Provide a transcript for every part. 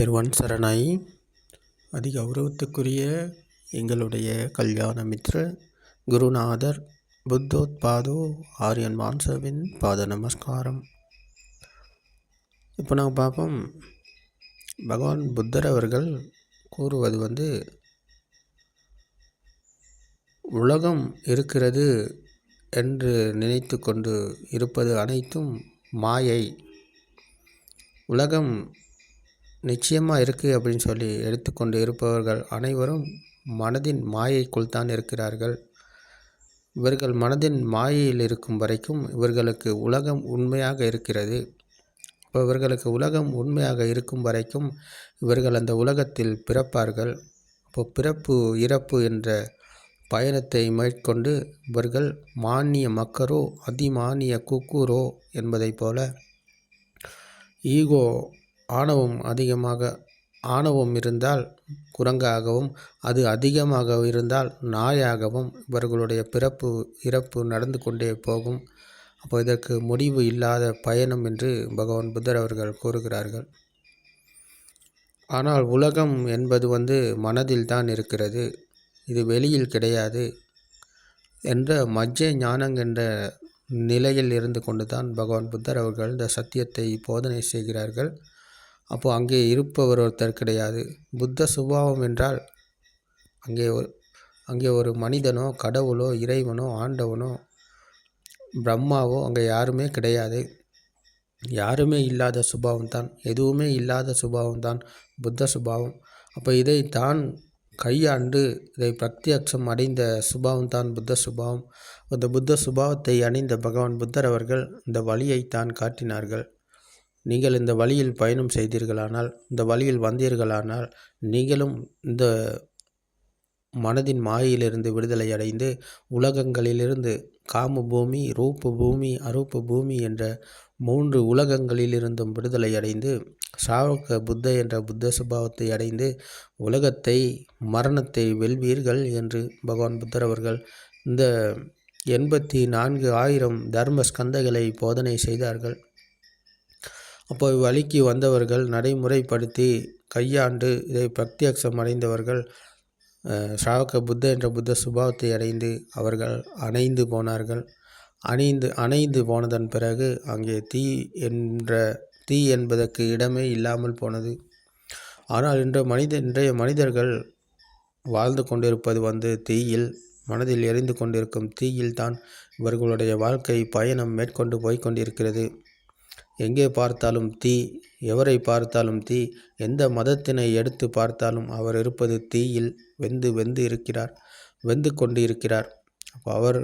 திருவன் சரணாய். அதிக கௌரவத்துக்குரிய எங்களுடைய கல்யாண மித்ர குருநாதர் புத்தோத்பாதோ ஆரியன் மான்சவின் பாத நமஸ்காரம். இப்போ நாங்கள் பார்ப்போம். பகவான் புத்தர் அவர்கள் கூறுவது வந்து உலகம் இருக்கிறது என்று நினைத்து கொண்டு இருப்பது அனைத்தும் மாயை. உலகம் நிச்சயமாக இருக்குது அப்படின்னு சொல்லி எடுத்துக்கொண்டு இருப்பவர்கள் அனைவரும் மனதின் மாயைக்குள் தான் இருக்கிறார்கள். இவர்கள் மனதின் மாயையில் இருக்கும் வரைக்கும் இவர்களுக்கு உலகம் உண்மையாக இருக்கிறது. இப்போ இவர்களுக்கு உலகம் உண்மையாக இருக்கும் வரைக்கும் இவர்கள் அந்த உலகத்தில் பிறப்பார்கள். இப்போ பிறப்பு இறப்பு என்ற பயணத்தை மேற்கொண்டு இவர்கள் மானிய மக்கரோ அதிமானிய குக்கூரோ என்பதைப் போல ஈகோ ஆணவம் அதிகமாக ஆணவம் இருந்தால் குரங்காகவும் அது அதிகமாக இருந்தால் நாயாகவும் இவர்களுடைய பிறப்பு இறப்பு நடந்து கொண்டே போகும். அப்போ இதற்கு முடிவு இல்லாத பயணம் என்று பகவான் புத்தர் அவர்கள் கூறுகிறார்கள். ஆனால் உலகம் என்பது வந்து மனதில் தான் இருக்கிறது. இது வெளியில் கிடையாது என்ற மஜ்ஜ ஞானம் என்ற நிலையில் இருந்து கொண்டு தான் பகவான் புத்தர் அவர்கள் இந்த சத்தியத்தை போதனை செய்கிறார்கள். அப்போது அங்கே இருப்பவர் ஒருத்தர் கிடையாது. புத்த சுபாவம் என்றால் அங்கே ஒரு அங்கே ஒரு மனிதனோ கடவுளோ இறைவனோ ஆண்டவனோ பிரம்மாவோ அங்கே யாருமே கிடையாது. யாருமே இல்லாத சுபாவம் தான் எதுவுமே இல்லாத சுபாவம் தான் புத்த சுபாவம். அப்போ இதை தான் கையாண்டு இதை பிரத்யட்சம் அடைந்த சுபாவம் தான் புத்த சுபாவம். அந்த புத்த சுபாவத்தை அணிந்த பகவான் புத்தர் அவர்கள் இந்த வழியை தான் காட்டினார்கள். நீங்கள் இந்த வழியில் பயணம் செய்தீர்களானால் இந்த வழியில் வந்தீர்களானால் நீங்களும் இந்த மனதின் மாயிலிருந்து விடுதலை அடைந்து உலகங்களிலிருந்து காம பூமி ரூப பூமி அரூப பூமி என்ற மூன்று உலகங்களிலிருந்தும் விடுதலை அடைந்து சாவக புத்த என்ற புத்த சுபாவத்தை அடைந்து உலகத்தை மரணத்தை வெல்வீர்கள் என்று பகவான் புத்தர் அவர்கள் இந்த எண்பத்தி நான்கு ஆயிரம் தர்ம ஸ்கந்தகளை போதனை செய்தார்கள். அப்போ வழிக்கு வந்தவர்கள் நடைமுறைப்படுத்தி கையாண்டு இதை பிரத்யக்ஷம் அடைந்தவர்கள் ஷாவக புத்த என்ற புத்த சுபாவத்தை அடைந்து அவர்கள் அணைந்து போனார்கள். அணைந்து அணைந்து போனதன் பிறகு அங்கே தீ என்ற தீ என்பதற்கு இடமே இல்லாமல் போனது. ஆனால் இன்று மனித இன்றைய மனிதர்கள் வாழ்ந்து கொண்டிருப்பது வந்து தீயில் மனதில் எரிந்து கொண்டிருக்கும் தீயில் தான் இவர்களுடைய வாழ்க்கை பயணம் மேற்கொண்டு போய்கொண்டிருக்கிறது எங்கே பார்த்தாலும் தீ எவரை பார்த்தாலும் தீ எந்த மதத்தினை எடுத்து பார்த்தாலும் அவர் இருப்பது தீயில் வெந்து வெந்து இருக்கிறார் வெந்து கொண்டு இருக்கிறார் அப்போ அவர்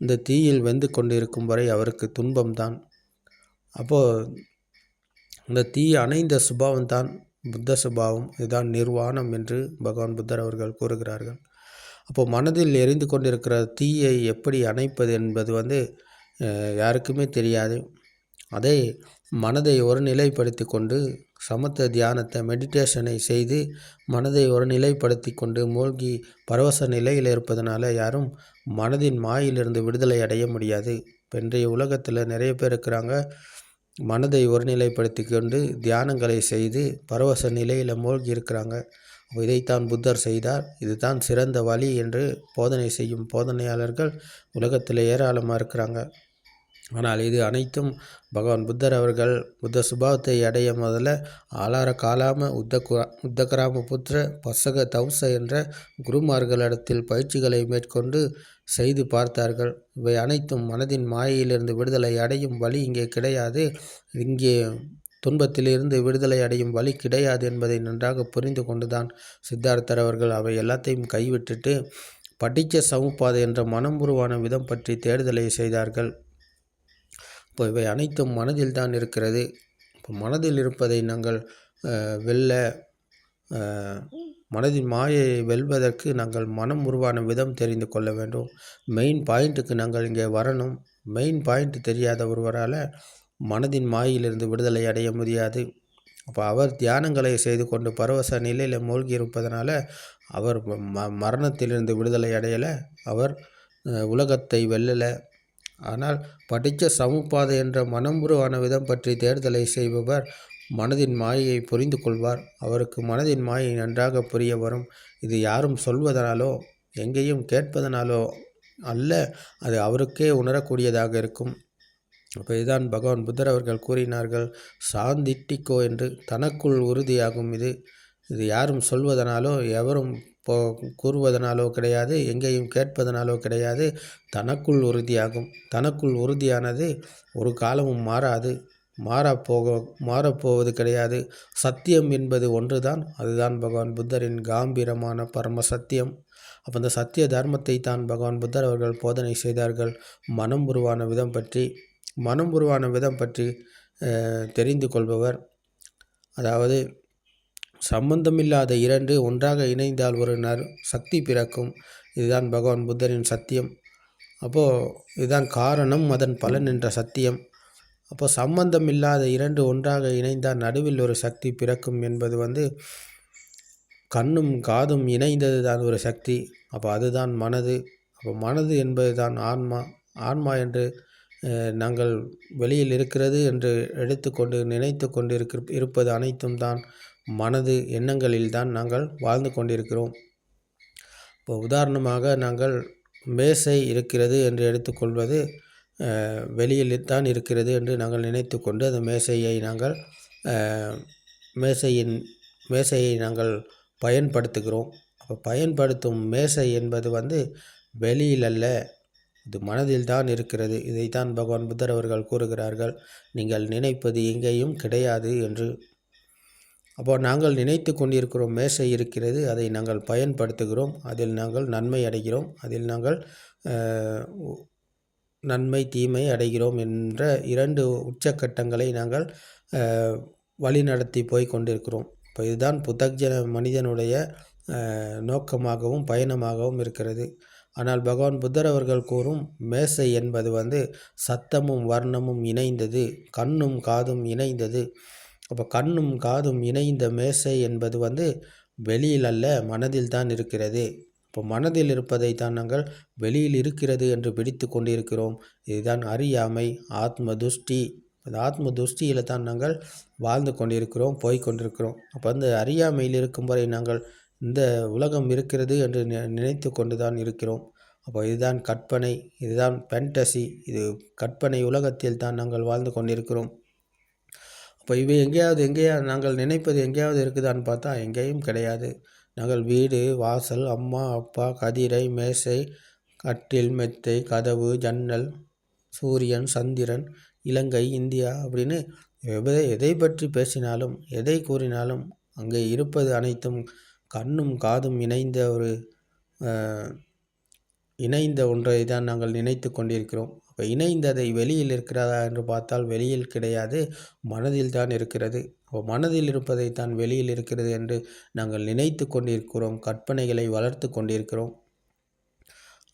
இந்த தீயில் வெந்து கொண்டு இருக்கும் வரை அவருக்கு துன்பம்தான். அப்போது இந்த தீ அணைந்த சுபாவம் தான் புத்த சுபாவம். இதுதான் நிர்வாணம் என்று பகவான் புத்தர் அவர்கள் கூறுகிறார்கள். அப்போது மனதில் எரிந்து கொண்டிருக்கிற தீயை எப்படி அணைப்பது என்பது வந்து யாருக்குமே தெரியாது. அதை மனதை ஒரு நிலைப்படுத்தி கொண்டு சமத்த தியானத்தை மெடிடேஷனை செய்து மனதை ஒரு நிலைப்படுத்தி கொண்டு மூழ்கி பரவச நிலையில் இருப்பதனால யாரும் மனதின் மாயிலிருந்து விடுதலை அடைய முடியாது. இப்போ இன்றைய உலகத்தில் நிறைய பேர் இருக்கிறாங்க. மனதை ஒருநிலைப்படுத்தி கொண்டு தியானங்களை செய்து பரவச நிலையில் மூழ்கி இருக்கிறாங்க. இதைத்தான் புத்தர் செய்தார். இதுதான் சிறந்த வழி என்று போதனை செய்யும் போதனையாளர்கள் உலகத்தில் ஏராளமாக இருக்கிறாங்க. ஆனால் இது அனைத்தும் பகவான் புத்தர் அவர்கள் புத்த சுபாவத்தை அடைய முதல்ல ஆளார காலாம உத்த உத்தகராம புத்திர பசக தவுச என்ற குருமார்களிடத்தில் பயிற்சிகளை மேற்கொண்டு செய்து பார்த்தார்கள். இவை அனைத்தும் மனதின் மாயையிலிருந்து விடுதலை அடையும் வழி இங்கே கிடையாது. இங்கே துன்பத்திலிருந்து விடுதலை அடையும் வழி கிடையாது என்பதை நன்றாக புரிந்து கொண்டுதான் சித்தார்த்தர் அவர்கள் அவை எல்லாத்தையும் கைவிட்டுட்டு படித்த சமுப்பாதை என்ற மனம் உருவான விதம் பற்றி தேடுதலை செய்தார்கள். இப்போ இவை அனைத்தும் மனதில் தான் இருக்கிறது. இப்போ மனதில் இருப்பதை நாங்கள் வெல்ல மனதின் மாயை வெல்வதற்கு நாங்கள் மனம் உருவான விதம் தெரிந்து கொள்ள வேண்டும். மெயின் பாயிண்ட்டுக்கு நாங்கள் இங்கே வரணும். மெயின் பாயிண்ட் தெரியாத ஒருவரால் மனதின் மாயிலிருந்து விடுதலை அடைய முடியாது. அப்போ அவர் தியானங்களை செய்து கொண்டு பரவச நிலையில் மூழ்கி இருப்பதனால அவர் ம மரணத்திலிருந்து விடுதலை அடையலை. அவர் உலகத்தை வெல்லலை. ஆனால் படித்த சமுப்பாதை என்ற மனமுருவான விதம் பற்றி தேர்தலை செய்பவர் மனதின் மாயையை புரிந்து கொள்வார். அவருக்கு மனதின் மாயை நன்றாக புரிய வரும். இது யாரும் சொல்வதனாலோ எங்கேயும் கேட்பதனாலோ அல்ல அது அவருக்கே உணரக்கூடியதாக இருக்கும். அப்போ இதுதான் பகவான் புத்தர் அவர்கள் கூறினார்கள் சாந்திட்டிக்கோ என்று. தனக்குள் உறுதியாகும் இது. இது யாரும் சொல்வதனாலோ எவரும் போ கூறுவதனாலோ கிடையாது எங்கேயும் கேட்பதனாலோ கிடையாது தனக்குள் உறுதியாகும். தனக்குள் உறுதியானது ஒரு காலமும் மாறாது மாறப்போக மாறப்போவது கிடையாது. சத்தியம் என்பது ஒன்றுதான். அதுதான் பகவான் புத்தரின் காம்பீரமான பரம சத்தியம். அப்போ அந்த சத்திய தர்மத்தை தான் பகவான் புத்தர் அவர்கள் போதனை செய்தார்கள். மனம் உருவான விதம் பற்றி மனம் உருவான விதம் பற்றி தெரிந்து கொள்பவர். அதாவது சம்பந்தமில்லாத இரண்டு ஒன்றாக இணைந்தால் ஒரு நர் சக்தி பிறக்கும். இதுதான் பகவான் புத்தரின் சத்தியம். அப்போது இதுதான் காரணம் அதன் பலன் என்ற சத்தியம். அப்போ சம்பந்தம் இல்லாத இரண்டு ஒன்றாக இணைந்தால் நடுவில் ஒரு சக்தி பிறக்கும் என்பது வந்து கண்ணும் காதும் இணைந்தது தான் ஒரு சக்தி. அப்போ அதுதான் மனது. அப்போ மனது என்பது தான் ஆன்மா. ஆன்மா என்று நாங்கள் வெளியில் இருக்கிறது என்று எடுத்துக்கொண்டு நினைத்து கொண்டு இருப்பது அனைத்தும் தான். மனது எண்ணங்களில் தான் நாங்கள் வாழ்ந்து கொண்டிருக்கிறோம். இப்போ உதாரணமாக நாங்கள் மேசை இருக்கிறது என்று எடுத்துக்கொள்வது வெளியில் தான் இருக்கிறது என்று நாங்கள் நினைத்து கொண்டு அந்த மேசையை நாங்கள் மேசையின் மேசையை நாங்கள் பயன்படுத்துகிறோம். அப்போ பயன்படுத்தும் மேசை என்பது வந்து வெளியில் அல்ல இது மனதில் தான் இருக்கிறது. இதைத்தான் பகவான் புத்தர் அவர்கள் கூறுகிறார்கள் நீங்கள் நினைப்பது எங்கேயும் கிடையாது என்று. அப்போ நாங்கள் நினைத்து கொண்டிருக்கிறோம் மேசை இருக்கிறது அதை நாங்கள் பயன்படுத்துகிறோம் அதில் நாங்கள் நன்மை அடைகிறோம் அதில் நாங்கள் நன்மை தீமை அடைகிறோம் என்ற இரண்டு உச்சக்கட்டங்களை நாங்கள் வழிநடத்தி போய் கொண்டிருக்கிறோம். இப்போ இதுதான் புத்தக்ஜன மனிதனுடைய நோக்கமாகவும் பயணமாகவும் இருக்கிறது. ஆனால் பகவான் புத்தர் அவர்கள் கூறும் மேசை என்பது வந்து சத்தமும் வர்ணமும் இணைந்தது கண்ணும் காதும் இணைந்தது அப்போ கண்ணும் காதும் இணைந்த மேசை என்பது வந்து வெளியில் அல்ல மனதில் தான் இருக்கிறது. இப்போ மனதில் இருப்பதை தான் நாங்கள் வெளியில் இருக்கிறது என்று பிடித்து கொண்டிருக்கிறோம். இதுதான் அறியாமை ஆத்ம துஷ்டி அந்த ஆத்ம துஷ்டியில் தான் நாங்கள் வாழ்ந்து கொண்டிருக்கிறோம் போய்கொண்டிருக்கிறோம் அப்போ அந்த அறியாமையில் இருக்கும் வரை நாங்கள் இந்த உலகம் இருக்கிறது என்று நினைத்து கொண்டு தான் இருக்கிறோம். அப்போ இதுதான் கற்பனை இதுதான் பென்டசி இது கற்பனை உலகத்தில் தான் நாங்கள் வாழ்ந்து கொண்டிருக்கிறோம். அப்போ இவை எங்கேயாவது எங்கேயாவது நாங்கள் நினைப்பது எங்கேயாவது இருக்குதான்னு பார்த்தா எங்கேயும் கிடையாது. நாங்கள் வீடு வாசல் அம்மா அப்பா கதிரை மேசை கட்டில் மெத்தை கதவு ஜன்னல் சூரியன் சந்திரன் இலங்கை இந்தியா அப்படின்னு எதை எதை பற்றி பேசினாலும் எதை கூறினாலும் அங்கே இருப்பது அனைத்தும் கண்ணும் காதும் இணைந்த ஒரு இணைந்த ஒன்றை தான் நாங்கள் நினைத்து கொண்டிருக்கிறோம். அப்போ இணைந்ததை வெளியில் இருக்கிறதா என்று பார்த்தால் வெளியில் கிடையாது மனதில் தான் இருக்கிறது. அப்போ மனதில் இருப்பதை தான் வெளியில் இருக்கிறது என்று நாங்கள் நினைத்து கொண்டிருக்கிறோம் கற்பனைகளை வளர்த்து கொண்டிருக்கிறோம்.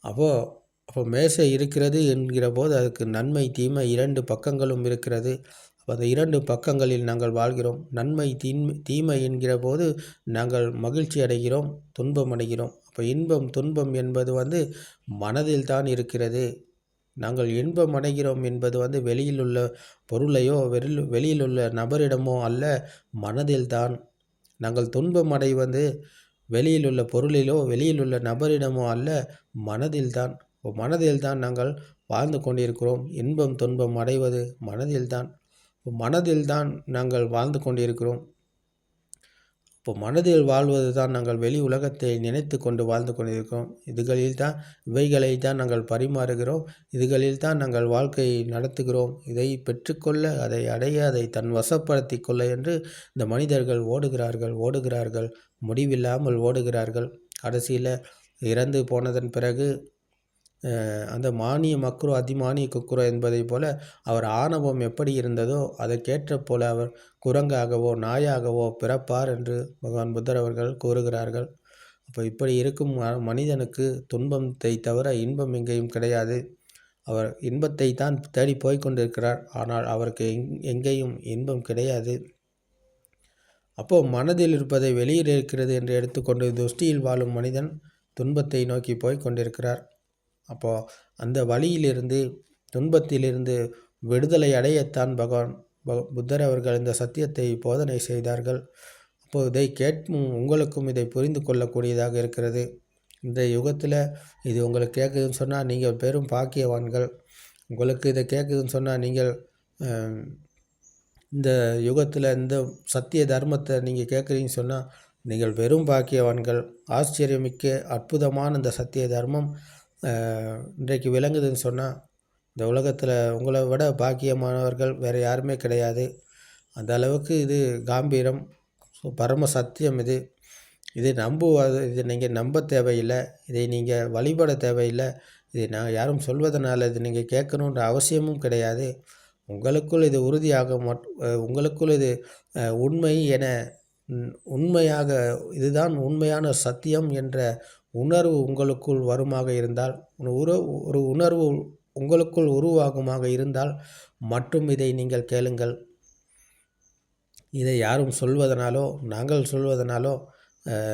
அப்போது அப்போ மேசை இருக்கிறது என்கிற போது அதுக்கு நன்மை தீமை இரண்டு பக்கங்களும் இருக்கிறது. அப்போ அந்த இரண்டு பக்கங்களில் நாங்கள் வாழ்கிறோம். நன்மை தீன்மை தீமை என்கிற போது நாங்கள் மகிழ்ச்சி அடைகிறோம் துன்பம் அடைகிறோம். அப்போ இன்பம் துன்பம் என்பது வந்து மனதில் தான் இருக்கிறது. நாங்கள் இன்பம் அடைகிறோம் என்பது வந்து வெளியில் உள்ள பொருளையோ வெளியில் வெளியில் உள்ள நபரிடமோ அல்ல மனதில்தான். நாங்கள் துன்பம் அடைவது வெளியில் உள்ள பொருளிலோ வெளியில் உள்ள நபரிடமோ அல்ல மனதில்தான். மனதில்தான் நாங்கள் வாழ்ந்து கொண்டிருக்கிறோம். இன்பம் துன்பம் அடைவது மனதில்தான். மனதில்தான் நாங்கள் வாழ்ந்து கொண்டிருக்கிறோம். இப்போ மனதில் வாழ்வது தான் நாங்கள் வெளி உலகத்தை நினைத்து கொண்டு வாழ்ந்து கொண்டிருக்கிறோம். இதுகளில் தான் இவைகளை தான் நாங்கள் பரிமாறுகிறோம். இதுகளில் தான் நாங்கள் வாழ்க்கையை நடத்துகிறோம். இதை பெற்றுக்கொள்ள அதை அடைய அதை தன் வசப்படுத்தி கொள்ள என்று இந்த மனிதர்கள் ஓடுகிறார்கள் ஓடுகிறார்கள். முடிவில்லாமல் ஓடுகிறார்கள். கடைசியில் இறந்து போனதன் பிறகு அந்த மானிய மக்ரோ அதிமானிய குக்குரோ என்பதை போல அவர் ஆணவம் எப்படி இருந்ததோ அதற்கேற்ற போல அவர் குரங்காகவோ நாயாகவோ பிறப்பார் என்று பகவான் புத்தர் அவர்கள் கூறுகிறார்கள். அப்போ இப்படி இருக்கும் மனிதனுக்கு துன்பத்தை தவிர இன்பம் எங்கேயும் கிடையாது. அவர் இன்பத்தை தான் தேடி போய்கொண்டிருக்கிறார் ஆனால் அவருக்கு எங் எங்கேயும் இன்பம் கிடையாது. அப்போது மனதில் இருப்பதை வெளியில் இருக்கிறது என்று எடுத்துக்கொண்டு துஷ்டியில் வாழும் மனிதன் துன்பத்தை நோக்கி போய் கொண்டிருக்கிறார். அப்போது அந்த வழியிலிருந்து துன்பத்திலிருந்து விடுதலை அடையத்தான் பகவான் ப- புத்தர் அவர்கள் இந்த சத்தியத்தை போதனை செய்தார்கள். அப்போ இதை கேட்கும் உங்களுக்கும் இதை புரிந்து கொள்ளக்கூடியதாக இருக்கிறது. இந்த யுகத்தில் இது உங்களுக்கு கேட்குதுன்னு சொன்னால் நீங்கள் பெரும் பாக்கியவான்கள். உங்களுக்கு இதை கேட்குதுன்னு சொன்னால் நீங்கள் இந்த யுகத்தில் இந்த சத்திய தர்மத்தை நீங்கள் கேட்குறீங்கன்னு சொன்னால் நீங்கள் பெரும் பாக்கியவான்கள். ஆச்சரியமிக்க அற்புதமான இந்த சத்திய தர்மம். இன்றைக்கு விளங்குதுன்னு சொன்னால் இந்த உலகத்தில் உங்களை விட பாக்கியமானவர்கள் வேறு யாருமே கிடையாது. அந்த அளவுக்கு இது காம்பீரம். ஸோ பரம சத்தியம் இது. இதை நம்புவது இதை நீங்கள் நம்ப தேவையில்லை இதை நீங்கள் வழிபட தேவையில்லை இதை நான் யாரும் சொல்வதனால் இது நீங்கள் கேட்கணுன்ற அவசியமும் கிடையாது. உங்களுக்குள் இது உறுதியாக மட் உங்களுக்குள் இது உண்மை என உண்மையாக இதுதான் உண்மையான சத்தியம் என்ற உணர்வு உங்களுக்குள் வருமாக இருந்தால் ஒரு உற- ஒரு உணர்வு உங்களுக்குள் உருவாகுமாக இருந்தால் மட்டும் இதை நீங்கள் கேளுங்கள். இதை யாரும் சொல்வதனாலோ நாங்கள் சொல்வதனாலோ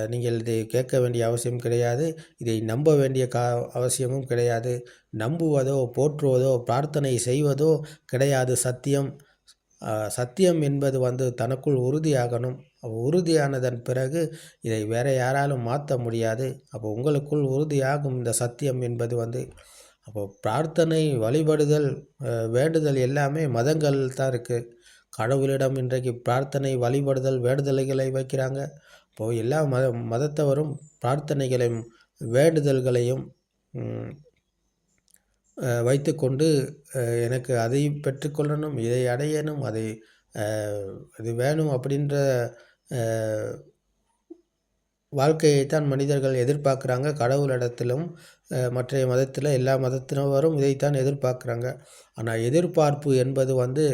நீங்கள் இதை கேட்க வேண்டிய அவசியம் கிடையாது. இதை நம்ப வேண்டிய கா அவசியமும் கிடையாது. நம்புவதோ போற்றுவதோ பிரார்த்தனை செய்வதோ கிடையாது சத்தியம். சத்தியம் என்பது வந்து தனக்குள் உறுதியாகணும். உறுதியானதன் பிறகு இதை வேற யாராலும் மாற்ற முடியாது. அப்போ உங்களுக்குள் உறுதியாகும் இந்த சத்தியம் என்பது வந்து அப்போ பிரார்த்தனை வழிபடுதல் வேண்டுதல் எல்லாமே மதங்கள் தான் இருக்குது கடவுளிடம் இன்றைக்கு பிரார்த்தனை வழிபடுதல் வேண்டுதல்களை வைக்கிறாங்க. இப்போது எல்லா மத மதத்தவரும் பிரார்த்தனைகளையும் வேண்டுதல்களையும் வைத்துக்கொண்டு எனக்கு அதை பெற்றுக்கொள்ளணும் இதை அடையணும் அதை இது வேணும் அப்படின்ற வாழ்க்கையை வாழ்க்கையைத்தான் மனிதர்கள் எதிர்பார்க்குறாங்க. கடவுளிடத்திலும் மற்ற மற்றைய மதத்தில் எல்லா மதத்தினரும் இதைத்தான் எதிர்பார்க்குறாங்க. ஆனால் எதிர்பார்ப்பு என்பது வந்து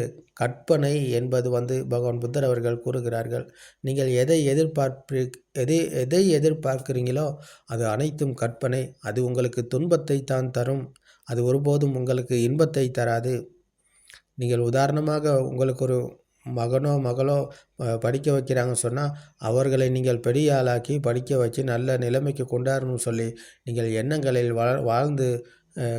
கற்பனை என்பது வந்து பகவான் புத்தர் அவர்கள் கூறுகிறார்கள். நீங்கள் எதை எதிர்பார்ப்பு எதை எதை எதிர்பார்க்குறீங்களோ அது அனைத்தும் கற்பனை. அது உங்களுக்கு துன்பத்தை தான் தரும். அது ஒருபோதும் உங்களுக்கு இன்பத்தை தராது. நீங்கள் உதாரணமாக உங்களுக்கு ஒரு மகனோ மகளோ படிக்க வைக்கிறாங்கன்னு சொன்னால் அவர்களை நீங்கள் பெரிய ஆளாக்கி படிக்க வச்சு நல்ல நிலைமைக்கு கொண்டாடணும்னு சொல்லி நீங்கள் எண்ணங்களில் வள வாழ்ந்து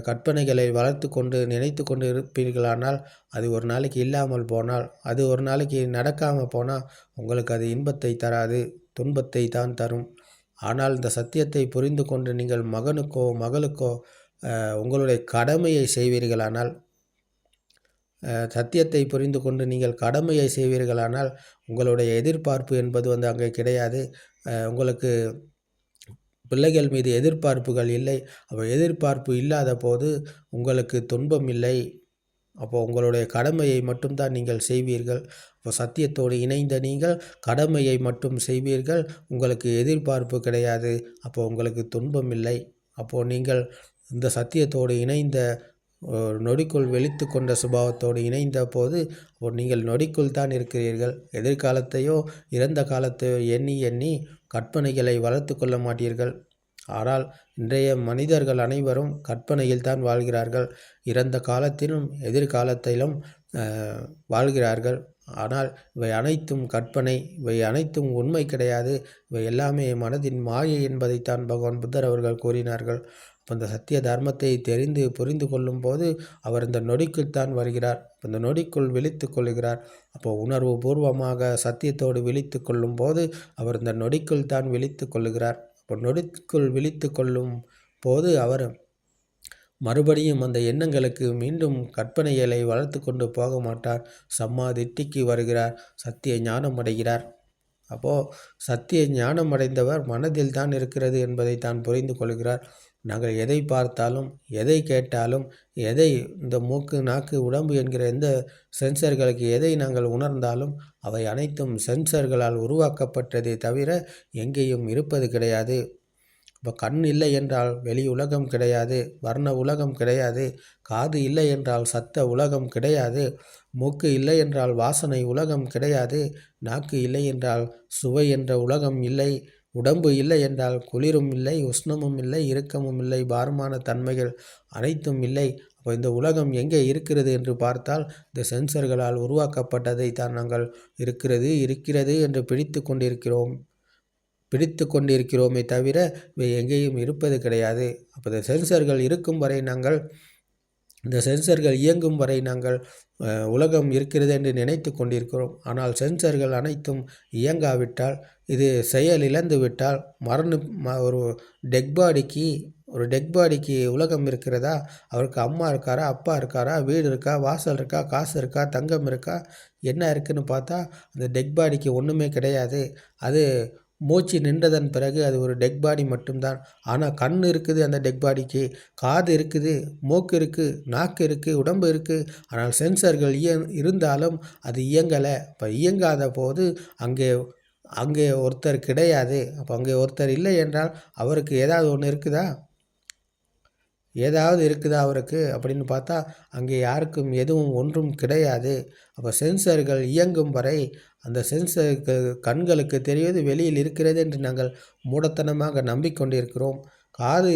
கற்பனைகளை வளர்த்து கொண்டு நினைத்து கொண்டு இருப்பீர்களானால் அது ஒரு நாளைக்கு இல்லாமல் போனால் அது ஒரு நாளைக்கு நடக்காமல் போனால் உங்களுக்கு அது இன்பத்தை தராது துன்பத்தை தான் தரும். ஆனால் இந்த சத்தியத்தை புரிந்து கொண்டு நீங்கள் மகனுக்கோ மகளுக்கோ உங்களுடைய கடமையை செய்வீர்களானால் சத்தியத்தை புரிந்து கொண்டு நீங்கள் கடமையை செய்வீர்களானால் உங்களுடைய எதிர்பார்ப்பு என்பது வந்து அங்கே கிடையாது. உங்களுக்கு பிள்ளைகள் மீது எதிர்பார்ப்புகள் இல்லை. அப்போ எதிர்பார்ப்பு இல்லாத போது உங்களுக்கு துன்பம் இல்லை. அப்போது உங்களுடைய கடமையை மட்டும்தான் நீங்கள் செய்வீர்கள். அப்போ சத்தியத்தோடு இணைந்த நீங்கள் கடமையை மட்டும் செய்வீர்கள். உங்களுக்கு எதிர்பார்ப்பு கிடையாது. அப்போ உங்களுக்கு துன்பம் இல்லை. அப்போது நீங்கள் இந்த சத்தியத்தோடு இணைந்த நொடிக்குள் வெளித்து கொண்ட சுபாவத்தோடு இணைந்த போது நீங்கள் நொடிக்குள் தான் இருக்கிறீர்கள். எதிர்காலத்தையோ இறந்த காலத்தையோ எண்ணி எண்ணி கற்பனைகளை வளர்த்து கொள்ள மாட்டீர்கள். ஆனால் இன்றைய மனிதர்கள் அனைவரும் கற்பனையில் தான் வாழ்கிறார்கள். இறந்த காலத்திலும் எதிர்காலத்திலும் வாழ்கிறார்கள். ஆனால் இவை அனைத்தும் கற்பனை. இவை அனைத்தும் உண்மை கிடையாது. இவை எல்லாமே மனதின் மாயை என்பதைத்தான் பகவான் புத்தர் அவர்கள் கூறினார்கள். இப்போ இந்த சத்திய தர்மத்தை தெரிந்து புரிந்து கொள்ளும் போது அவர் இந்த நொடிக்குள் தான் வருகிறார். இந்த நொடிக்குள் விழித்து கொள்கிறார். அப்போ உணர்வு பூர்வமாக சத்தியத்தோடு விழித்து கொள்ளும் போது அவர் இந்த நொடிக்குள் தான் விழித்து கொள்ளுகிறார் அப்போ நொடிக்குள் விழித்து கொள்ளும் போது அவர் மறுபடியும் அந்த எண்ணங்களுக்கு மீண்டும் கற்பனைகளை வளர்த்து கொண்டு போக மாட்டார். சம்மா திட்டிக்கு வருகிறார். சத்திய ஞானம் அடைகிறார். அப்போது சத்திய ஞானம் அடைந்தவர் மனதில் தான் இருக்கிறது என்பதை தான் புரிந்து கொள்கிறார். நாங்கள் எதை பார்த்தாலும் எதை கேட்டாலும் எதை இந்த மூக்கு நாக்கு உடம்பு என்கிற எந்த சென்சர்களுக்கு எதை நாங்கள் உணர்ந்தாலும் அவை அனைத்தும் சென்சர்களால் உருவாக்கப்பட்டதே தவிர எங்கேயும் இருப்பது கிடையாது. இப்போ கண் இல்லை என்றால் வெளி உலகம் கிடையாது வர்ண உலகம் கிடையாது காது இல்லை என்றால் சத்த உலகம் கிடையாது மூக்கு இல்லை என்றால் வாசனை உலகம் கிடையாது நாக்கு இல்லை என்றால் சுவை என்ற உலகம் இல்லை உடம்பு இல்லை என்றால் குளிரும் இல்லை உஷ்ணமும் இல்லை இறுக்கமும் இல்லை பாரமான தன்மைகள் அனைத்தும் இல்லை. அப்போ இந்த உலகம் எங்கே இருக்கிறது என்று பார்த்தால் இந்த சென்சர்களால் உருவாக்கப்பட்டதை தான் நாங்கள் இருக்கிறது இருக்கிறது என்று பிடித்து கொண்டிருக்கிறோம். பிடித்து கொண்டிருக்கிறோமே தவிர இவை எங்கேயும் இருப்பது கிடையாது. அப்போ இந்த சென்சர்கள் இருக்கும் வரை நாங்கள் இந்த சென்சர்கள் இயங்கும் வரை நாங்கள் உலகம் இருக்கிறது என்று நினைத்து கொண்டிருக்கிறோம். ஆனால் சென்சர்கள் அனைத்தும் இயங்காவிட்டால் இது செயல் இழந்து விட்டால் மரண ம- ஒரு டெக் பாடிக்கு ஒரு டெக் பாடிக்கு உலகம் இருக்கிறதா? அவருக்கு அம்மா இருக்காரா? அப்பா இருக்காரா? வீடு இருக்கா? வாசல் இருக்கா? காசு இருக்கா? தங்கம் இருக்கா? என்ன இருக்குன்னு பார்த்தா அந்த டெக் பாடிக்கு ஒன்றுமே கிடையாது. அது மூச்சு நின்றதன் பிறகு அது ஒரு டெக் பாடி மட்டும்தான். ஆனால் கண் இருக்குது அந்த டெக் பாடிக்கு காது இருக்குது மூக்கு இருக்குது நாக்கு இருக்குது உடம்பு இருக்குது ஆனால் சென்சர்கள் இய இருந்தாலும் அது இயங்கலை. இப்போ இயங்காத போது அங்கே அங்கே ஒருத்தர் கிடையாது. அப்போ அங்கே ஒருத்தர் இல்லை என்றால் அவருக்கு ஏதாவது ஒன்று இருக்குதா? ஏதாவது இருக்குதா அவருக்கு? அப்படின்னு பார்த்தா அங்கே யாருக்கும் எதுவும் ஒன்றும் கிடையாது. அப்போ சென்சர்கள் இயங்கும் வரை அந்த சென்சருக்கு கண்களுக்கு தெரிவது வெளியில் இருக்கிறது என்று நாங்கள் மூடத்தனமாக நம்பிக்கொண்டிருக்கிறோம். காது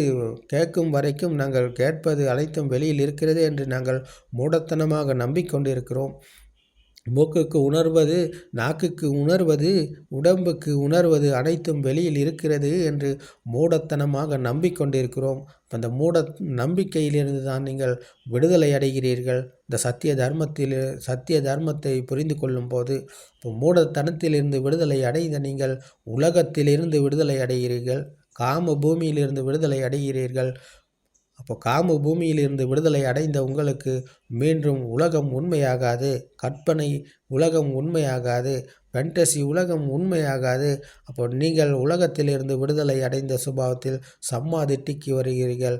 கேட்கும் வரைக்கும் நாங்கள் கேட்பது அனைத்தும் வெளியில் இருக்கிறது என்று நாங்கள் மூடத்தனமாக நம்பிக்கொண்டிருக்கிறோம். மூக்குக்கு உணர்வது நாக்குக்கு உணர்வது உடம்புக்கு உணர்வது அனைத்தும் வெளியில் இருக்கிறது என்று மூடத்தனமாக நம்பிக்கொண்டிருக்கிறோம். அந்த மூட நம்பிக்கையிலிருந்து தான் நீங்கள் விடுதலை அடைகிறீர்கள். இந்த சத்திய தர்மத்தில் சத்திய தர்மத்தை புரிந்து கொள்ளும் போது இப்போ மூடத்தனத்திலிருந்து விடுதலை அடைந்த நீங்கள் உலகத்திலிருந்து விடுதலை அடைகிறீர்கள். காம பூமியிலிருந்து விடுதலை அடைகிறீர்கள். அப்போ காம பூமியிலிருந்து விடுதலை அடைந்த உங்களுக்கு மீண்டும் உலகம் உண்மையாகாது. கற்பனை உலகம் உண்மையாகாது. ஃபென்டசி உலகம் உண்மையாகாது. அப்போ நீங்கள் உலகத்திலிருந்து விடுதலை அடைந்த சுபாவத்தில் சம்மாதிட்டிக்கு வருகிறீர்கள்.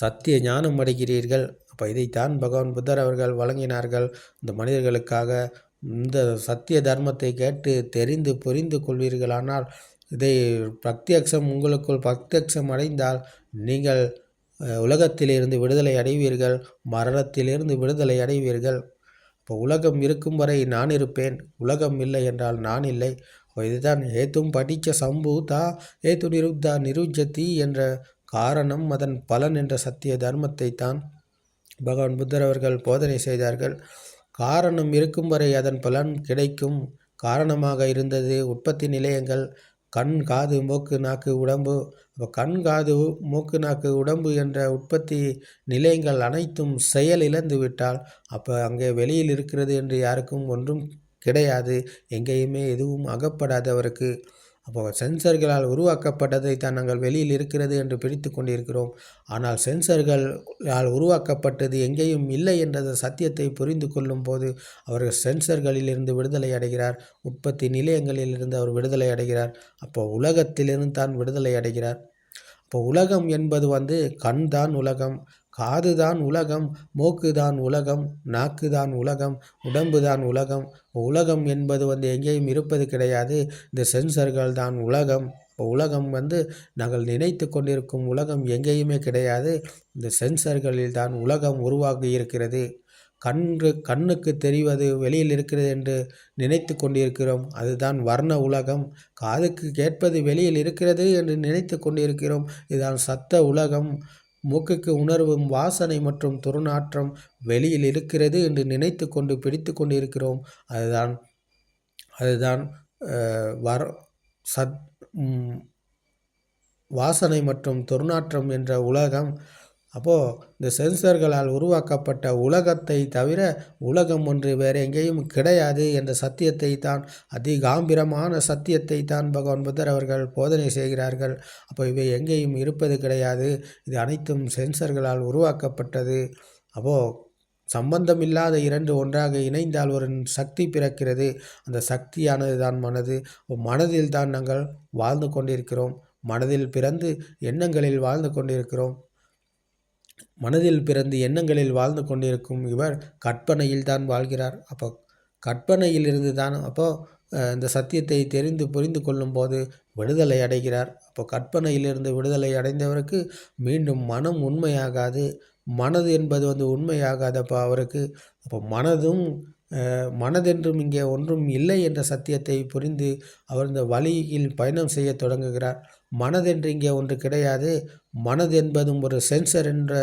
சத்திய ஞானம் அடைகிறீர்கள். அப்போ இதைத்தான் பகவான் புத்தர் அவர்கள் வழங்கினார்கள். இந்த மனிதர்களுக்காக இந்த சத்திய தர்மத்தை கேட்டு தெரிந்து புரிந்து கொள்வீர்களானால் இதை பிரத்யக்ஷம் உங்களுக்குள் பிரத்யக்ஷம் அடைந்தால் நீங்கள் உலகத்திலிருந்து விடுதலை அடைவீர்கள் மரணத்திலிருந்து விடுதலை அடைவீர்கள். இப்போ உலகம் இருக்கும் வரை நான் இருப்பேன் உலகம் இல்லை என்றால் நான் இல்லை. இதுதான் ஏத்தும் படிச்ச சம்பூதா ஏத்து நிருப்தா நிருஜதி என்ற காரணம் அதன் பலன் என்ற சத்திய தர்மத்தை தான் பகவான் புத்தர் அவர்கள் போதனை செய்தார்கள். காரணம் இருக்கும் வரை அதன் பலன் கிடைக்கும். காரணமாக இருந்தது உற்பத்தி நிலையங்கள் கண் காது மூக்கு நாக்கு உடம்பு. அப்போ கண் காது மூக்கு நாக்கு உடம்பு என்ற உற்பத்தி நிலையங்கள் அனைத்தும் செயல் இழந்து விட்டால் அப்போ அங்கே வெளியில் இருக்கிறது என்று யாருக்கும் ஒன்றும் கிடையாது. எங்கேயுமே எதுவும் அகப்படாதவருக்கு அப்போது சென்சர்களால் உருவாக்கப்பட்டதை தான் நாங்கள் வெளியில் இருக்கிறது என்று பிடித்து கொண்டிருக்கிறோம். ஆனால் சென்சர்களால் உருவாக்கப்பட்டது எங்கேயும் இல்லை என்ற சத்தியத்தை புரிந்து கொள்ளும் போது அவர் சென்சர்களிலிருந்து விடுதலை அடைகிறார். உற்பத்தி நிலையங்களிலிருந்து அவர் விடுதலை அடைகிறார். அப்போ உலகத்திலிருந்து தான் விடுதலை அடைகிறார். இப்போ உலகம் என்பது வந்து கண் தான் உலகம். காது தான் உலகம் மூக்கு தான் உலகம் நாக்கு தான் உலகம் உடம்பு தான் உலகம். உலகம் என்பது வந்து எங்கேயும் இருப்பது கிடையாது. இந்த சென்சர்கள் தான் உலகம். உலகம் வந்து நாங்கள் நினைத்து கொண்டிருக்கும் உலகம் எங்கேயுமே கிடையாது. இந்த சென்சர்களில் தான் உலகம் உருவாகி இருக்கிறது. கண்ணு கண்ணுக்கு தெரிவது வெளியில் இருக்கிறது என்று நினைத்து கொண்டிருக்கிறோம். அதுதான் வர்ண உலகம். காதுக்கு கேட்பது வெளியில் இருக்கிறது என்று நினைத்து கொண்டிருக்கிறோம். இதுதான் சத்த உலகம். மூக்குக்கு உணர்வும் வாசனை மற்றும் துர்நாற்றம் வெளியில் இருக்கிறது என்று நினைத்து கொண்டு பிடித்து கொண்டிருக்கிறோம். அதுதான் அதுதான் வர சத் வாசனை மற்றும் துர்நாற்றம் என்ற உலகம். அப்போது இந்த சென்சர்களால் உருவாக்கப்பட்ட உலகத்தை தவிர உலகம் ஒன்று வேறு எங்கேயும் கிடையாது என்ற சத்தியத்தை தான் அதிகாம்பிரமான சத்தியத்தை தான் பகவான் புத்தர் அவர்கள் போதனை செய்கிறார்கள். அப்போ இவை எங்கேயும் இருப்பது கிடையாது. இது அனைத்தும் சென்சர்களால் உருவாக்கப்பட்டது. அப்போது சம்பந்தமில்லாத இரண்டு ஒன்றாக இணைந்தால் ஒரு சக்தி பிறக்கிறது. அந்த சக்தியானது தான் மனது. மனதில் தான் நாங்கள் வாழ்ந்து கொண்டிருக்கிறோம். மனதில் பிறந்து எண்ணங்களில் வாழ்ந்து கொண்டிருக்கிறோம். மனதில் பிறந்து எண்ணங்களில் வாழ்ந்து கொண்டிருக்கும் இவர் கற்பனையில் தான் வாழ்கிறார். அப்போ கற்பனையிலிருந்து தான் அப்போ இந்த சத்தியத்தை தெரிந்து புரிந்து கொள்ளும் போது விடுதலை அடைகிறார். அப்போ கற்பனையிலிருந்து விடுதலை அடைந்தவருக்கு மீண்டும் மனம் உண்மையாகாது. மனது என்பது வந்து உண்மையாகாதப்போ அவருக்கு. அப்போ மனதும் மனதென்றும் இங்கே ஒன்றும் இல்லை என்ற சத்தியத்தை புரிந்து அவர் இந்த வழியில் பயணம் செய்ய தொடங்குகிறார். மனதென்று இங்கே ஒன்று கிடையாது. மனது என்பதும் ஒரு சென்சர் என்ற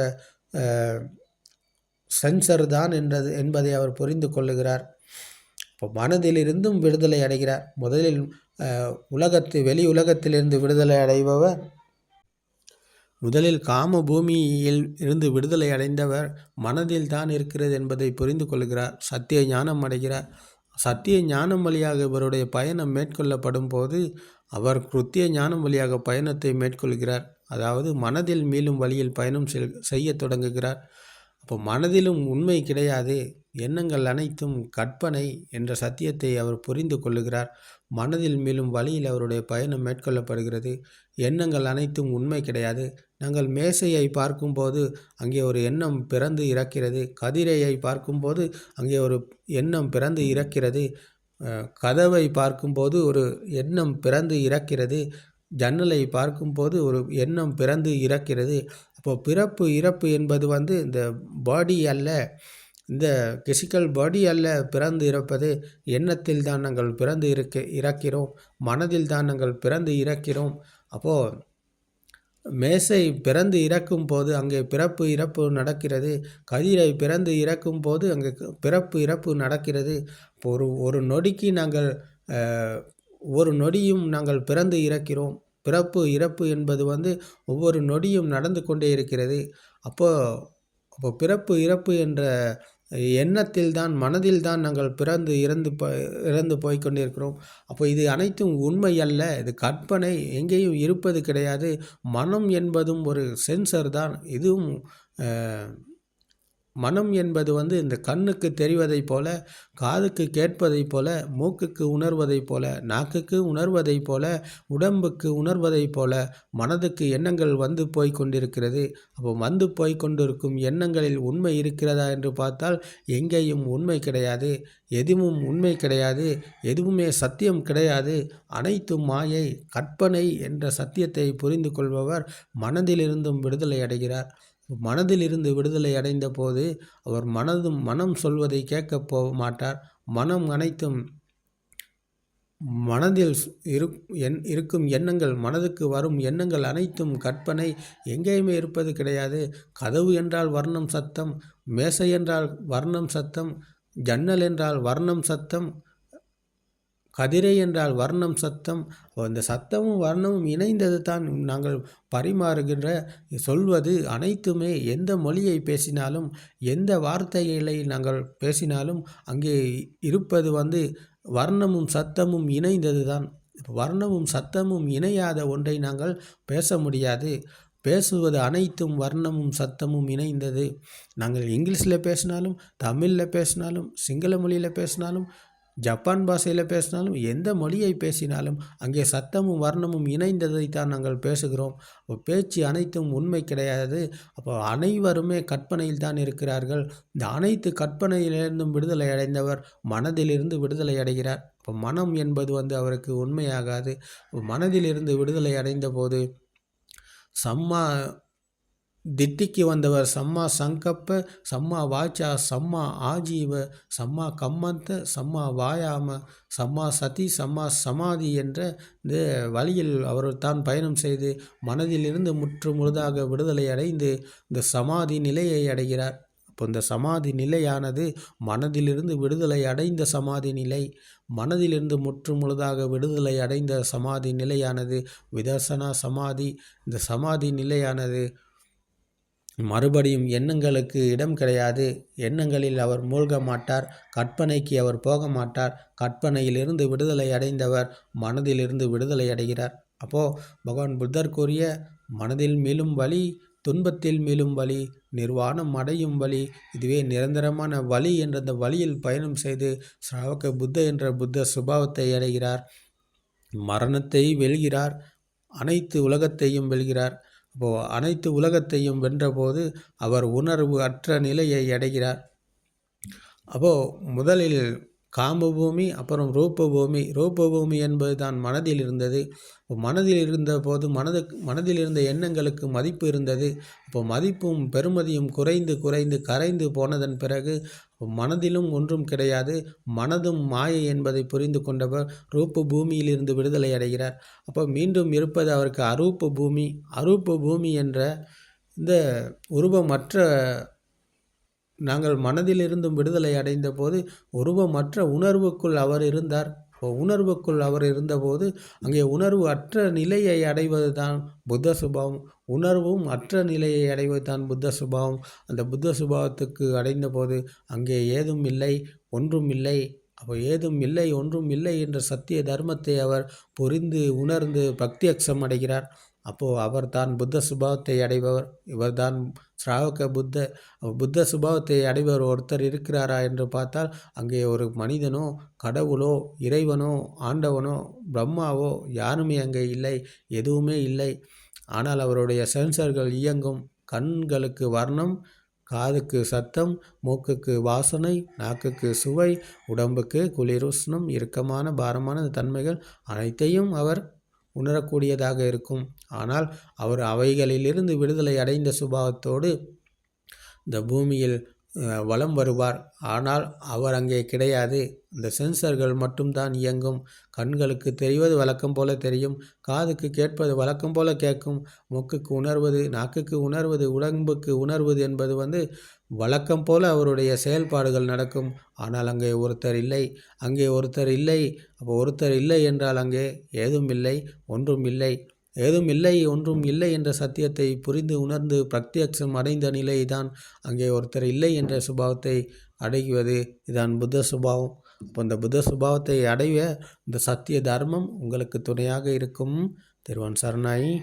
சென்சர் தான் என்றது என்பதை அவர் புரிந்து கொள்ளுகிறார். இப்போ மனதிலிருந்தும் விடுதலை அடைகிறார். முதலில் உலகத்து வெளி உலகத்திலிருந்து விடுதலை அடைபவர். முதலில் காம பூமியில் இருந்து விடுதலை அடைந்தவர் மனதில் தான் இருக்கிறது என்பதை புரிந்து கொள்கிறார். சத்திய ஞானம் அடைகிறார். சத்திய ஞானம் வழியாக இவருடைய பயணம் மேற்கொள்ளப்படும் போது அவர் கிருத்திய ஞானம் வழியாக பயணத்தை மேற்கொள்கிறார். அதாவது மனதில் மீளும் வழியில் பயணம் செய்ய தொடங்குகிறார். அப்போ மனதிலும் உண்மை கிடையாது. எண்ணங்கள் அனைத்தும் கற்பனை என்ற சத்தியத்தை அவர் புரிந்து கொள்ளுகிறார். மனதில் மீளும் வழியில் அவருடைய பயணம் மேற்கொள்ளப்படுகிறது. எண்ணங்கள் அனைத்தும் உண்மை கிடையாது. நாங்கள் மேசையை பார்க்கும்போது அங்கே ஒரு எண்ணம் பிறந்து இறக்கிறது. கதிரையை பார்க்கும்போது அங்கே ஒரு எண்ணம் பிறந்து இறக்கிறது. கதவை பார்க்கும்போது ஒரு எண்ணம் பிறந்து இறக்கிறது. ஜன்னலை பார்க்கும்போது ஒரு எண்ணம் பிறந்து இறக்கிறது. அப்போது பிறப்பு இறப்பு என்பது வந்து இந்த பாடி அல்ல. இந்த பிசிக்கல் பாடி அல்ல பிறந்து இறப்பது. எண்ணத்தில் தான் நாங்கள் பிறந்து இருக்க இறக்கிறோம். மனதில் தான் நாங்கள் பிறந்து இறக்கிறோம். அப்போது மேசை பிறந்து இறக்கும் போது அங்கே பிறப்பு இறப்பு நடக்கிறது. கதிரை பிறந்து இறக்கும் போது அங்கே பிறப்பு இறப்பு நடக்கிறது. ஒரு ஒரு நொடிக்கு நாங்கள் ஒரு நொடியும் நாங்கள் பிறந்து இறக்கிறோம். பிறப்பு இறப்பு என்பது வந்து ஒவ்வொரு நொடியும் நடந்து கொண்டே இருக்கிறது. அப்போது அப்போ பிறப்பு இறப்பு என்ற எண்ணத்தில் தான் மனதில் தான் நாங்கள் பிறந்து இறந்து போ இறந்து போய் கொண்டிருக்கிறோம் அப்போ இது அனைத்தும் உண்மை அல்ல. இது கற்பனை. எங்கேயும் இருப்பது கிடையாது. மனம் என்பதும் ஒரு சென்சர் தான். இதுவும் மனம் என்பது வந்து இந்த கண்ணுக்கு தெரிவதைப் போல காதுக்கு கேட்பதைப் போல மூக்குக்கு உணர்வதைப் போல நாக்குக்கு உணர்வதைப் போல உடம்புக்கு உணர்வதைப் போல மனதுக்கு எண்ணங்கள் வந்து போய் கொண்டிருக்கிறது. அப்போ வந்து போய் கொண்டிருக்கும் எண்ணங்களில் உண்மை இருக்கிறதா என்று பார்த்தால் எங்கேயும் உண்மை கிடையாது. எதுவும் உண்மை கிடையாது. எதுவுமே சத்தியம் கிடையாது. அனைத்தும் மாயை கற்பனை என்ற சத்தியத்தை புரிந்து கொள்பவர் மனதிலிருந்தும் விடுதலை அடைகிறார். மனதில் இருந்து விடுதலை அடைந்த போது அவர் மனதும் மனம் சொல்வதை கேட்க போக மாட்டார். மனம் அனைத்தும் மனதில் இரு என் இருக்கும் எண்ணங்கள் மனதுக்கு வரும் எண்ணங்கள் அனைத்தும் கற்பனை. எங்கேயுமே இருப்பது கிடையாது. கதவு என்றால் வர்ணம் சத்தம் மேசை என்றால் வர்ணம் சத்தம் ஜன்னல் என்றால் வர்ணம் சத்தம் கதிரை என்றால் வர்ணம் சத்தம். அந்த சத்தமும் வர்ணமும் இணைந்தது தான் நாங்கள் பரிமாறுகின்ற சொல்வது. அனைத்துமே எந்த மொழியை பேசினாலும் எந்த வார்த்தைகளை நாங்கள் பேசினாலும் அங்கே இருப்பது வந்து வர்ணமும் சத்தமும் இணைந்தது தான். வர்ணமும் சத்தமும் இணையாத ஒன்றை நாங்கள் பேச முடியாது. பேசுவது அனைத்தும் வர்ணமும் சத்தமும் இணைந்தது. நாங்கள் இங்கிலீஷில் பேசினாலும் தமிழில் பேசினாலும் சிங்கள மொழியில் பேசினாலும் ஜப்பான் பாஷையில் பேசினாலும் எந்த மொழியை பேசினாலும் அங்கே சத்தமும் வர்ணமும் இணைந்ததை தான் நாங்கள் பேசுகிறோம். பேச்சு அனைத்தும் உண்மை கிடையாது. அப்போ அனைவருமே கற்பனையில் தான் இருக்கிறார்கள். இந்த அனைத்து கற்பனையிலிருந்தும் விடுதலை அடைந்தவர் மனதிலிருந்து விடுதலை அடைகிறார். இப்போ மனம் என்பது வந்து அவருக்கு உண்மையாகாது. மனதிலிருந்து விடுதலை அடைந்த போது சம்மா திட்டிக்கு வந்தவர் சம்மா சங்கப்ப சம்மா வாச்சா சம்மா ஆஜீவ சம்மா கம்மந்த சம்மா வாயாம சம்மா சதி சம்மா சமாதி என்ற இந்த வழியில் அவர் தான் பயணம் செய்து மனதிலிருந்து முற்று முழுதாக விடுதலை அடைந்து இந்த சமாதி நிலையை அடைகிறார். இப்போ இந்த சமாதி நிலையானது மனதிலிருந்து விடுதலை அடைந்த சமாதி நிலை மனதிலிருந்து முற்று முழுதாக விடுதலை அடைந்த சமாதி நிலையானது விதர்சனா சமாதி. இந்த சமாதி நிலையானது மறுபடியும் எண்ணங்களுக்கு இடம் கிடையாது. எண்ணங்களில் அவர் மூழ்க மாட்டார். கற்பனைக்கு அவர் போக மாட்டார். கற்பனையிலிருந்து விடுதலை அடைந்தவர் மனதிலிருந்து விடுதலை அடைகிறார். அப்போது பகவான் புத்தர் கூறிய மனதில் மீளும் வழி துன்பத்தில் மீளும் வழி நிர்வாணம் அடையும் வழி இதுவே நிரந்தரமான வழி என்ற அந்த வழியில் பயணம் செய்து ஸ்ராவக புத்த என்ற புத்த சுபாவத்தை அடைகிறார். மரணத்தை வெல்கிறார். அனைத்து உலகத்தையும் வெல்கிறார். அப்போது அனைத்து உலகத்தையும் வென்றபோது அவர் உணர்வு அற்ற நிலையை அடைகிறார். அப்போது முதலில் காமபூமி அப்புறம் ரூபபூமி ரூபபூமி என்பது தான் மனதில் இருந்தது. மனதில் இருந்த போது மனதுக்கு மனதில் இருந்த எண்ணங்களுக்கு மதிப்பு இருந்தது. இப்போ மதிப்பும் பெருமதியும் குறைந்து குறைந்து கரைந்து போனதன் பிறகு மனதிலும் ஒன்றும் கிடையாது மனதும் மாயை என்பதை புரிந்து கொண்டவர் ரூப பூமியிலிருந்து விடுதலை அடைகிறார். அப்போ மீண்டும் இருப்பது அவருக்கு அரூப பூமி. அரூப பூமி என்ற இந்த உருவமற்ற நாங்கள் மனதிலிருந்தும் விடுதலை அடைந்த போது உருவமற்ற உணர்வுக்குள் அவர் இருந்தார். உணர்வுக்குள் அவர் இருந்தபோது அங்கே உணர்வு அற்ற நிலையை அடைவது தான் புத்த சுபாவம். உணர்வும் அற்ற நிலையை அடைவது தான் புத்த சுபாவம். அந்த புத்த சுபாவத்துக்கு அடைந்தபோது அங்கே ஏதும் இல்லை ஒன்றும் இல்லை. அப்போ ஏதும் இல்லை ஒன்றும் இல்லை என்ற சத்திய தர்மத்தை அவர் புரிந்து உணர்ந்து பக்தியக்ஷம் அடைகிறார். அப்போது அவர் தான் புத்த சுபாவத்தை அடைபவர். இவர்தான் ஸ்ராவக புத்த புத்த சுபாவத்தை அடைபவர் ஒருத்தர் இருக்கிறாரா என்று பார்த்தால் அங்கே ஒரு மனிதனோ கடவுளோ இறைவனோ ஆண்டவனோ பிரம்மாவோ யாருமே அங்கே இல்லை எதுவுமே இல்லை. ஆனால் அவருடைய சென்சர்கள் இயங்கும் கண்களுக்கு வர்ணம் காதுக்கு சத்தம் மூக்குக்கு வாசனை நாக்குக்கு சுவை உடம்புக்கு குளிர் உஷ்ணம் இறுக்கமான பாரமான தன்மைகள் அனைத்தையும் அவர் உணரக்கூடியதாக இருக்கும். ஆனால் அவர் அவைகளிலிருந்து விடுதலை அடைந்த சுபாவத்தோடு இந்த பூமியில் வலம் வருவார். ஆனால் அவர் அங்கே கிடையாது. இந்த சென்சர்கள் மட்டும்தான் இயங்கும். கண்களுக்கு தெரிவது வழக்கம் போல தெரியும். காதுக்கு கேட்பது வழக்கம் போல கேட்கும். மூக்குக்கு உணர்வது நாக்குக்கு உணர்வது உடம்புக்கு உணர்வது என்பது வந்து வழக்கம் போல அவருடைய செயல்பாடுகள் நடக்கும். ஆனால் அங்கே ஒருத்தர் இல்லை. அங்கே ஒருத்தர் இல்லை. அப்போ ஒருத்தர் இல்லை என்றால் அங்கே ஏதும் இல்லை ஒன்றும் இல்லை. ஏதும் இல்லை ஒன்றும் இல்லை என்ற சத்தியத்தை புரிந்து உணர்ந்து பிரத்யட்சம் அடைந்த நிலை தான் அங்கே ஒருத்தர் இல்லை என்ற சுபாவத்தை அடைவது இதான் புத்த சுபாவம். இப்போ இந்த புத்த சுபாவத்தை அடைய இந்த சத்திய தர்மம் உங்களுக்கு துணையாக இருக்கும். திருவன் சரணாயி.